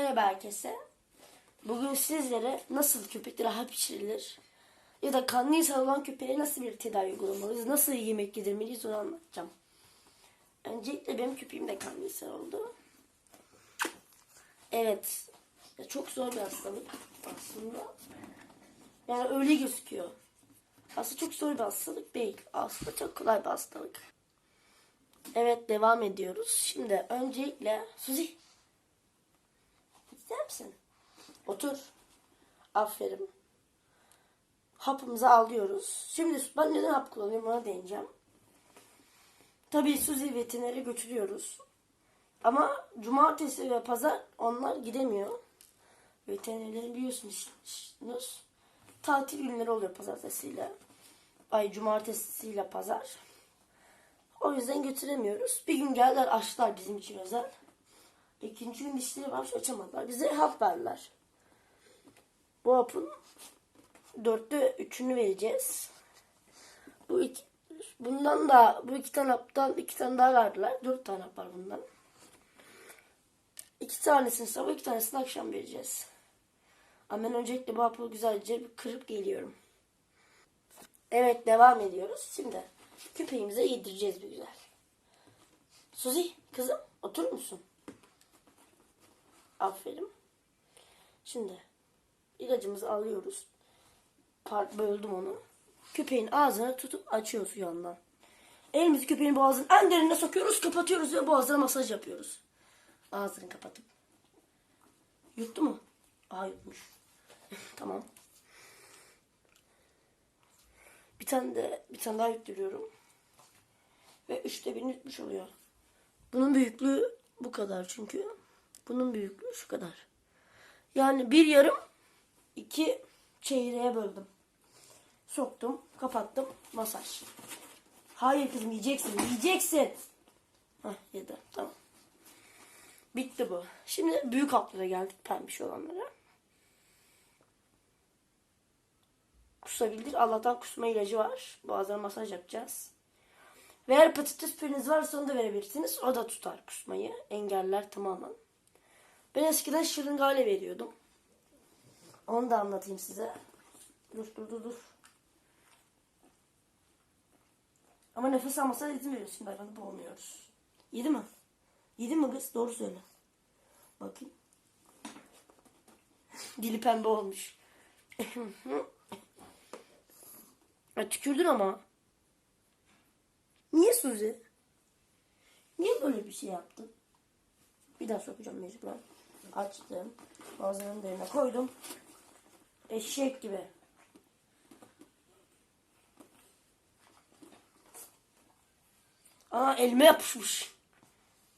Merhaba herkese. Bugün sizlere nasıl köpeklere hap içirilir ya da kanlı olan köpeğe nasıl bir tedavi uygulamalıyız, nasıl yemek yedirmeliyiz onu anlatacağım. Öncelikle benim köpeğim de kanlı oldu. Evet, çok zor bir hastalık aslında. Yani öyle gözüküyor. Aslında çok zor bir hastalık değil. Aslında çok kolay bir hastalık. Evet devam ediyoruz. Şimdi öncelikle Suzi misin? Otur. Aferin. Hapımızı alıyoruz. Şimdi ben neden hap kullanıyorum ona değineceğim. Tabii Suzi veterinere götürüyoruz. Ama cumartesi ve pazar onlar gidemiyor. Veterinerlerin biliyorsunuz tatil günleri oluyor pazartesiyle. Ay cumartesiyle pazar. O yüzden götüremiyoruz. Bir gün geldiler açtılar bizim için özel. İkinci gün dişleri varmış açamadılar. Bize hap verdiler. Bu hapın dörtte üçünü vereceğiz. Bu iki, bundan da bu iki tane haptan iki tane daha verdiler. Dört tane hap var bundan. İki tanesini sabah iki tanesini akşam vereceğiz. Ama ben öncelikle bu hapı güzelce kırıp geliyorum. Evet devam ediyoruz. Şimdi köpeğimize yedireceğiz bir güzel. Suzi kızım oturur musun? Aferin. Şimdi ilacımızı alıyoruz. Part böldüm onu. Köpeğin ağzını tutup açıyoruz yandan. Elimizi köpeğin boğazının en derinine sokuyoruz, kapatıyoruz ve boğazına masaj yapıyoruz. Ağzını kapatıp. Yuttu mu? Aa yutmuş. tamam. Bir tane de bir tane daha yutturuyorum. Ve üçte birini yutmuş oluyor. Bunun büyüklüğü bu kadar çünkü. Bunun büyüklüğü şu kadar. Yani bir yarım iki çeyreğe böldüm. Soktum, kapattım, masaj. Hayır kızım yiyeceksin, yiyeceksin. Hah yedi, tamam. Bitti bu. Şimdi büyük haplara geldik pembiş olanlara. Kusabildik. Allah'tan kusma ilacı var. Boğazına masaj yapacağız. Ve eğer patates püreniz varsa onu da verebilirsiniz. O da tutar kusmayı. Engeller tamamen. Ben eskiden şırıngayla veriyordum. Onu da anlatayım size. Dur dur dur dur. Ama nefes almasına izin veriyoruz. Şimdi hayvanı boğmuyoruz. Yedi mi? Yedi mi kız? Doğru söyle. Bakayım. Dili pembe olmuş. ya tükürdün ama. Niye Suzi? Niye böyle bir şey yaptın? Bir daha sokacağım mecburen. Açtım. Ağzının derine koydum. Eşek gibi. Aa elime yapışmış.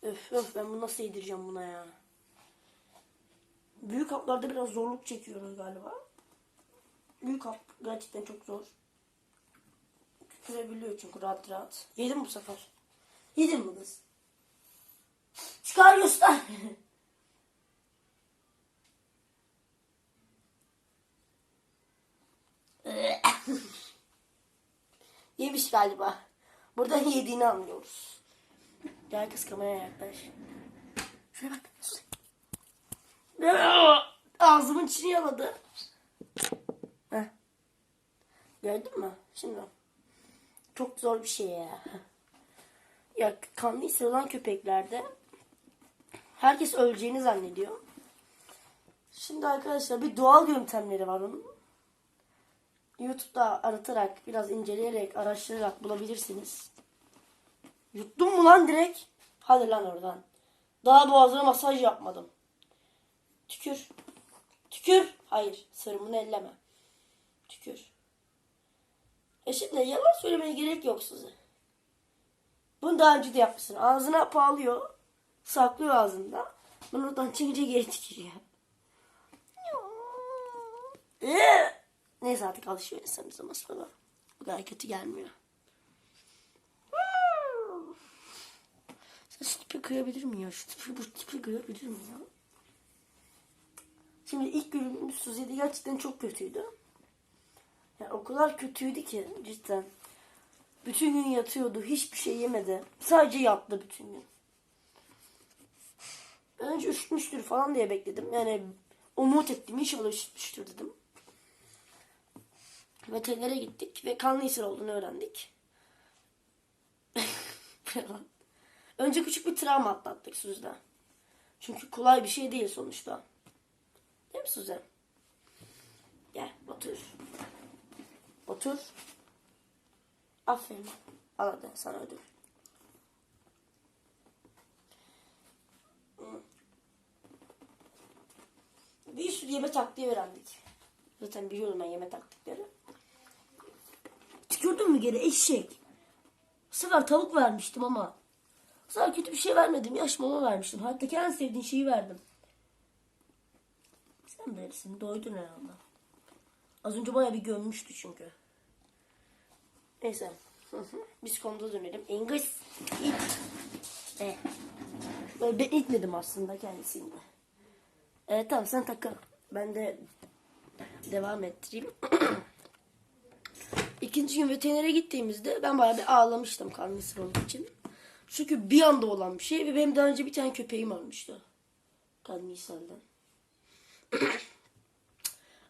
Öf öf ben bunu nasıl yedireceğim buna ya. Büyük haplarda biraz zorluk çekiyoruz galiba. Büyük hap gerçekten çok zor. Tükürebiliyor çünkü rahat rahat. Yedim bu sefer. Yedim mi kız? Çıkar göster. Yemiş galiba. Burada yediğini anlıyoruz. Gel kız kameraya yaklaş. Şuraya bak. Sus. Ağzımın içini yaladı. Heh. Gördün mü? Şimdi. Çok zor bir şey ya. Ya kanlı ister olan köpeklerde herkes öleceğini zannediyor. Şimdi arkadaşlar bir doğal yöntemleri var onun. YouTube'da aratarak, biraz inceleyerek, araştırarak bulabilirsiniz. Yuttum mu lan direkt? Hadi lan oradan. Daha boğazına masaj yapmadım. Tükür. Tükür. Hayır. Sırmını elleme. Tükür. E şimdi yalan söylemeye gerek yok size. Bunu daha önce de yapmışsın. Ağzına bağlıyor. Saklıyor ağzında. Bunu oradan çıkınca geri tükürüyor. Eee! Neyse artık bir zaman sonra. Bu kadar kötü gelmiyor. Sen şu tipi kıyabilir mi ya? Şu tipi, bu tipi kıyabilir mi ya? Şimdi ilk günümüz Suzi'de gerçekten çok kötüydü. Yani o kadar kötüydü ki cidden. Bütün gün yatıyordu. Hiçbir şey yemedi. Sadece yattı bütün gün. Önce üşütmüştür falan diye bekledim. Yani umut ettim. İnşallah üşütmüştür dedim. Veterinere gittik ve kanlı ishal olduğunu öğrendik. Önce küçük bir travma atlattık Suz'da. Çünkü kolay bir şey değil sonuçta. Değil mi Suze? Gel otur. Otur. Aferin. Al hadi sana ödül. Bir sürü yeme taktiği öğrendik. Zaten biliyorum ben yeme taktikleri. Tükürdün mü geri eşek? Bu sefer tavuk vermiştim ama. Bu sefer kötü bir şey vermedim. Yaş mama vermiştim. Hatta en sevdiğin şeyi verdim. Sen bilirsin. Doydun herhalde. Az önce baya bir gömmüştü çünkü. Neyse. Biz konuda dönelim. Engels. İt. E. Böyle ben itmedim aslında kendisini. Evet tamam sen takıl. Ben de devam ettireyim. İkinci gün veterinere gittiğimizde ben bayağı bir ağlamıştım karnısır olduğu için. Çünkü bir anda olan bir şey ve benim daha önce bir tane köpeğim olmuştu. Karnisal'dan.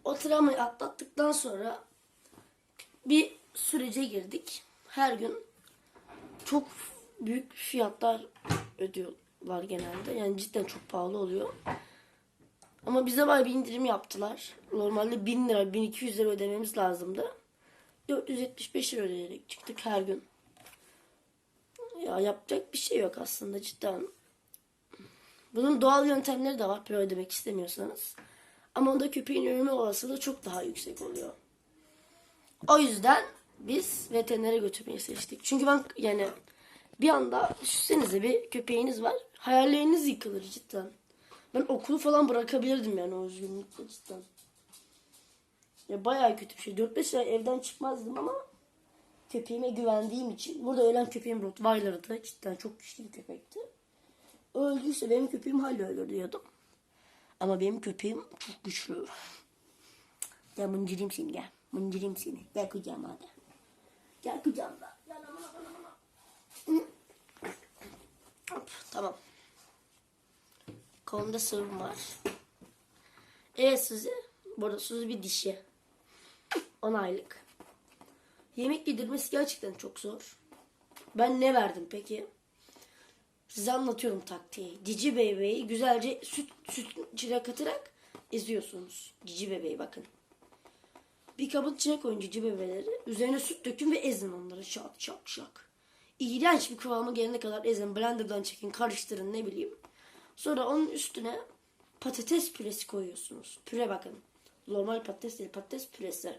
o travmayı atlattıktan sonra bir sürece girdik. Her gün çok büyük fiyatlar ödüyorlar genelde. Yani cidden çok pahalı oluyor. Ama bize bayağı bir indirim yaptılar. Normalde 1000 lira, 1200 lira ödememiz lazımdı. 475 lira ödeyerek çıktık her gün. Ya yapacak bir şey yok aslında cidden. Bunun doğal yöntemleri de var para ödemek istemiyorsanız. Ama onda köpeğin ölümü olasılığı çok daha yüksek oluyor. O yüzden biz veterinere götürmeyi seçtik. Çünkü ben yani bir anda düşünsenize bir köpeğiniz var. Hayalleriniz yıkılır cidden. Ben okulu falan bırakabilirdim yani o üzgünlükle cidden. Ya bayağı kötü bir şey. 4-5 ay evden çıkmazdım ama köpeğime güvendiğim için. Burada ölen köpeğim Rottweiler'dı. Cidden çok güçlü bir köpekti. Öldüyse benim köpeğim hala ölür diyordum. Ama benim köpeğim çok güçlü. Gel mıncırayım seni gel. Mıncırayım seni. Gel kucağıma hadi. Gel kucağımda. Gel tamam. Kolumda sıvım var. Evet Suzi. Burada Suzi bir dişi. 10 aylık. Yemek yedirmesi gerçekten çok zor. Ben ne verdim peki? Size anlatıyorum taktiği. Cici bebeği güzelce süt, süt içine katarak eziyorsunuz. Cici bebeği bakın. Bir kabın içine koyun cici bebeleri. Üzerine süt dökün ve ezin onları. Şak şak şak. İğrenç bir kıvama gelene kadar ezin. Blenderdan çekin karıştırın ne bileyim. Sonra onun üstüne patates püresi koyuyorsunuz. Püre bakın. Normal patates değil patates püresi.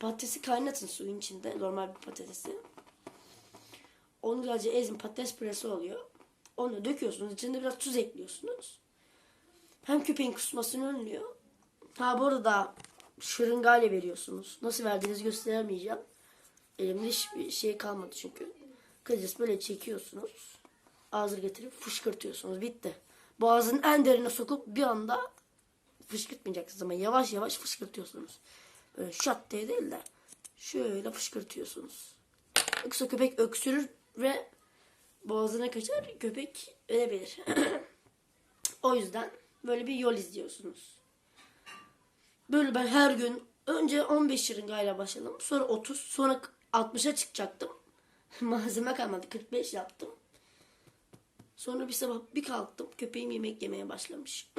Patatesi kaynatın suyun içinde. Normal bir patatesi. Onu güzelce ezin patates püresi oluyor. Onu döküyorsunuz. İçinde biraz tuz ekliyorsunuz. Hem köpeğin kusmasını önlüyor. Ha bu arada şırıngayla veriyorsunuz. Nasıl verdiğinizi gösteremeyeceğim. Elimde hiçbir şey kalmadı çünkü. Kıcıs böyle çekiyorsunuz. Ağzını getirip fışkırtıyorsunuz. Bitti. Boğazın en derine sokup bir anda fışkırtmayacaksınız ama yavaş yavaş fışkırtıyorsunuz. Böyle şat diye değil de şöyle fışkırtıyorsunuz. Yoksa köpek öksürür ve boğazına kaçar köpek ölebilir. o yüzden böyle bir yol izliyorsunuz. Böyle ben her gün önce 15 şırıngayla başladım. Sonra 30 sonra 60'a çıkacaktım. Malzeme kalmadı 45 yaptım. Sonra bir sabah bir kalktım köpeğim yemek yemeye başlamış.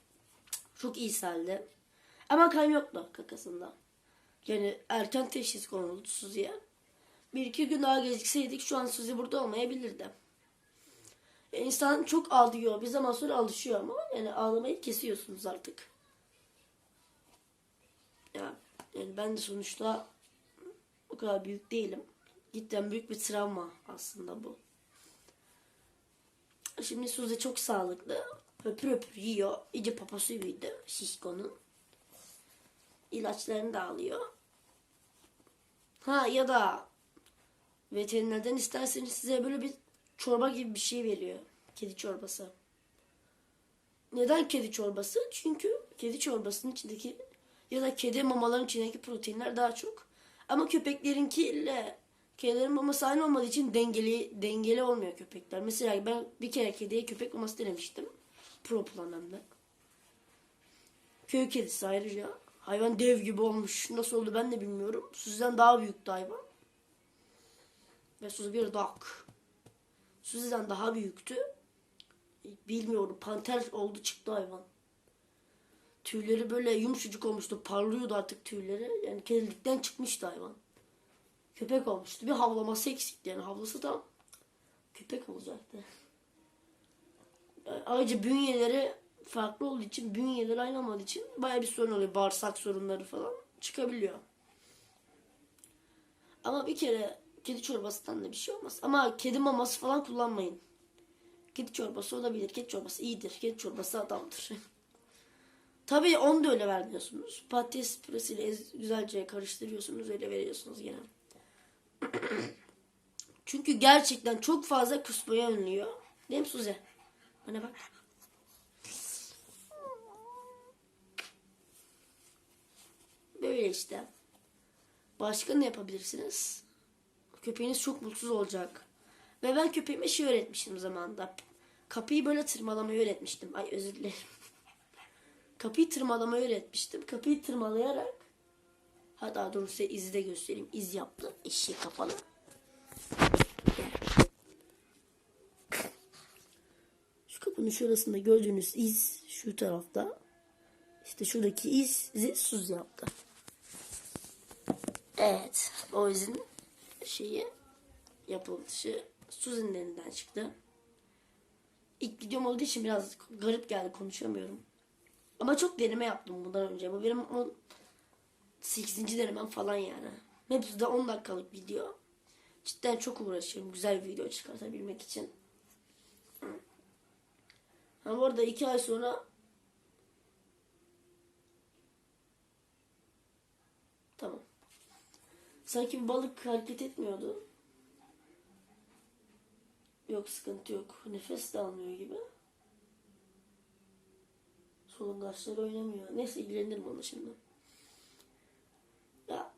Çok iyi halde. Ama kan yoktu kakasında. Yani erken teşhis konuldu Suzi'ye. Bir iki gün daha gecikseydik şu an Suzi burada olmayabilirdi. Yani insan çok ağlıyor. Bir zaman sonra alışıyor ama yani ağlamayı kesiyorsunuz artık. Ya yani ben de sonuçta o kadar büyük değilim. Cidden büyük bir travma aslında bu. Şimdi Suzi çok sağlıklı. Öpür öpür yiyor. İyice papası büyüdü şişkonun. İlaçlarını da alıyor. Ha ya da veterinerden isterseniz size böyle bir çorba gibi bir şey veriyor. Kedi çorbası. Neden kedi çorbası? Çünkü kedi çorbasının içindeki ya da kedi mamaların içindeki proteinler daha çok. Ama köpeklerinkiyle Kedilerin maması aynı olmadığı için dengeli dengeli olmuyor köpekler. Mesela ben bir kere kediye köpek maması denemiştim. Pro Plan hem de. Köy kedisi ayrıca. Hayvan dev gibi olmuş. Nasıl oldu ben de bilmiyorum. Suzi'den daha büyüktü hayvan. Ve Suzi bir dak. Suzi'den daha büyüktü. Bilmiyorum. Panter oldu çıktı hayvan. Tüyleri böyle yumuşacık olmuştu. Parlıyordu artık tüyleri. Yani kedilikten çıkmıştı hayvan. Köpek olmuştu. Bir havlaması eksikti yani. Havlası da köpek olacaktı. Ayrıca bünyeleri farklı olduğu için, bünyeleri aynı olmadığı için baya bir sorun oluyor. Bağırsak sorunları falan çıkabiliyor. Ama bir kere kedi çorbasından da bir şey olmaz. Ama kedi maması falan kullanmayın. Kedi çorbası olabilir. Kedi çorbası iyidir. Kedi çorbası adamdır. Tabii onu da öyle vermiyorsunuz. Patates püresiyle güzelce karıştırıyorsunuz. Öyle veriyorsunuz gene. Çünkü gerçekten çok fazla kusmaya önlüyor. Değil mi Suze? Bana bak. Böyle işte. Başka ne yapabilirsiniz? Köpeğiniz çok mutsuz olacak. Ve ben köpeğime şey öğretmiştim zamanında. Kapıyı böyle tırmalamayı öğretmiştim. Ay özür dilerim. Kapıyı tırmalamayı öğretmiştim. Kapıyı tırmalayarak hatta size izi de göstereyim. İz yaptı. Eşeği kafalı. Şu kapının şurasında gördüğünüz iz şu tarafta. İşte şuradaki izi Suz yaptı. Evet. O izin şeyi yapılışı elinden çıktı. İlk videom olduğu için biraz garip geldi konuşamıyorum. Ama çok deneme yaptım bundan önce. Bu benim 8. denemem falan yani. Hepsi de 10 dakikalık video. Cidden çok uğraşıyorum güzel bir video çıkartabilmek için. Ha bu arada 2 ay sonra Tamam. Sanki bir balık hareket etmiyordu. Yok sıkıntı yok. Nefes de almıyor gibi. Solungaçları oynamıyor. Neyse ilgilenirim onunla şimdi. Ya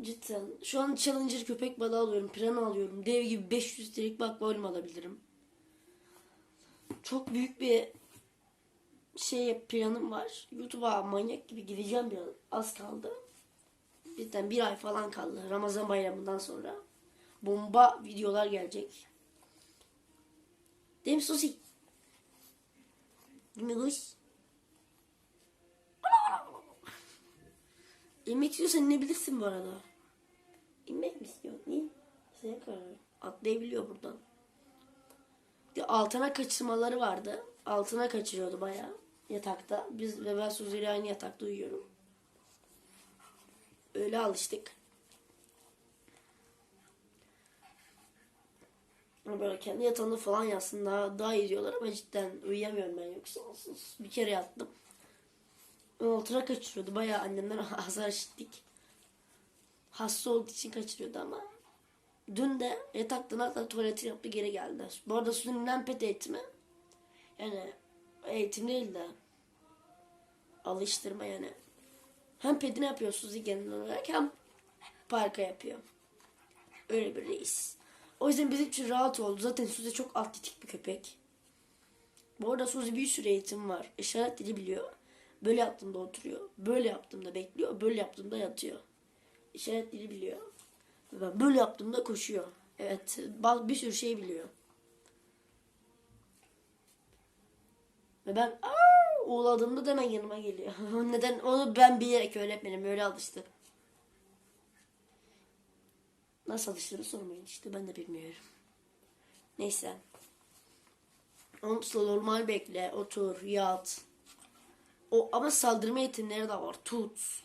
cidden şu an Challenger köpek balığı alıyorum. Pirana alıyorum. Dev gibi 500 litrelik bir akvaryum alabilirim. Çok büyük bir şey planım var. YouTube'a manyak gibi gideceğim biraz. Az kaldı. Bizden bir ay falan kaldı. Ramazan bayramından sonra. Bomba videolar gelecek. Değil mi Susi? Değil mi kız? İnmek istiyorsan inebilirsin bu arada. İnmek mi istiyorsun? İn. Senin kararın. Atlayabiliyor buradan. Bir altına kaçırmaları vardı. Altına kaçırıyordu bayağı. Yatakta. Biz ve ben Suzi aynı yatakta uyuyorum. Öyle alıştık. Böyle kendi yatağında falan yatsın daha, daha iyi diyorlar ama cidden uyuyamıyorum ben yoksa onsuz. Bir kere yattım. Altına kaçırıyordu. Bayağı annemden azar işittik. Hasta olduğu için kaçırıyordu ama. Dün de yataktan hatta tuvaleti yaptı geri geldi. Bu arada Sunu'nun pet eğitimi. Yani eğitim değil de alıştırma yani. Hem pedine yapıyor Suzi genel olarak hem parka yapıyor. Öyle bir reis. O yüzden bizim için rahat oldu. Zaten Suzi çok atletik bir köpek. Bu arada Suzi bir sürü eğitim var. İşaret dili biliyor. Böyle yaptığımda oturuyor. Böyle yaptığımda bekliyor. Böyle yaptığımda yatıyor. İşaret dili biliyor. Ben böyle yaptığımda koşuyor. Evet. Bir sürü şey biliyor. Ve ben "Aa!" Uğladığımda da hemen yanıma geliyor. Neden? Onu ben bilerek öğretmenim. Öyle alıştım. Nasıl alıştığını sormayın işte. Ben de bilmiyorum. Neyse. Onu normal bekle. Otur. Yat. O, ama saldırma eğitimleri de var. Tut.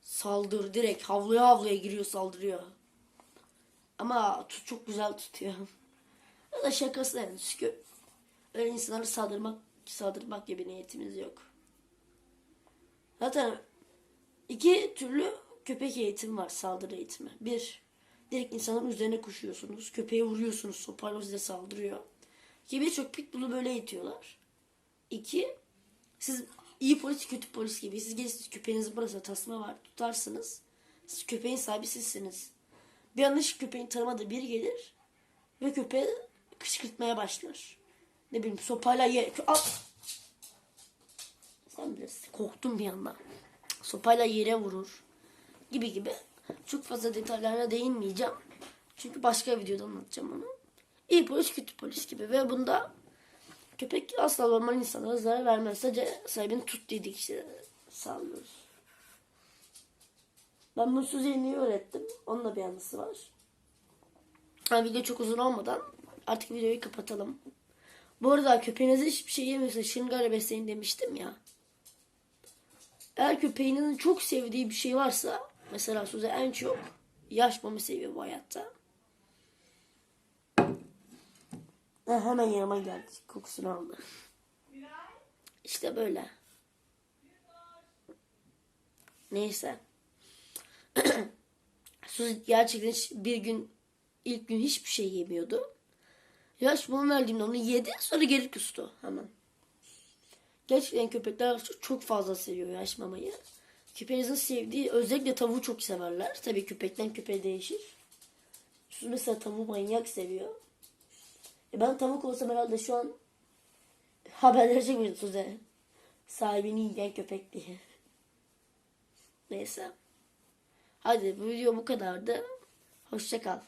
Saldır. Direkt havluya havluya giriyor saldırıyor. Ama tut çok güzel tutuyor. Ya da şakası yani. Çünkü öyle insanlara saldırmak saldırmak gibi niyetimiz yok. Zaten iki türlü köpek eğitimi var saldırı eğitimi. Bir, direkt insanın üzerine koşuyorsunuz. Köpeğe vuruyorsunuz. Sopayla size saldırıyor. İki, birçok pitbull'u böyle eğitiyorlar. İki, siz iyi polis kötü polis gibi. Siz gelirsiniz köpeğinizin burasında tasma var tutarsınız. Siz köpeğin sahibi sizsiniz. Bir yanlış köpeğin tanımadığı biri gelir ve köpeği kışkırtmaya başlar. Ne bileyim sopayla ye... Al! Sen bilirsin. Korktum bir anda. Sopayla yere vurur. Gibi gibi. Çok fazla detaylara değinmeyeceğim. Çünkü başka videoda anlatacağım onu. İyi polis kötü polis gibi. Ve bunda köpek asla normal insanlara zarar vermez. Sadece sahibini tut dedik işte. Sağlıyoruz. Ben bunu Suzi'ye öğrettim. Onun da bir anısı var. Ha, video çok uzun olmadan artık videoyu kapatalım. Bu arada köpeğinize hiçbir şey yemiyorsa şırıngayla besleyin demiştim ya. Eğer köpeğinizin çok sevdiği bir şey varsa mesela Suze en çok yaş mama seviyor bu hayatta. Ha, hemen yanıma geldi. Kokusunu aldı. İşte böyle. Neyse. Suzi gerçekten bir gün ilk gün hiçbir şey yemiyordu. Yaş mama verdiğimde onu yedi sonra geri kustu hemen. Gerçekten köpekler çok- fazla seviyor yaş mamayı. Köpeğinizin sevdiği özellikle tavuğu çok severler. Tabii köpekten köpeğe değişir. Su mesela tavuğu manyak seviyor. E ben tavuk olsam herhalde şu an haber verecek miydim size? Sahibini yiyen köpek diye. Neyse. Hadi bu video bu kadardı. Hoşça kal.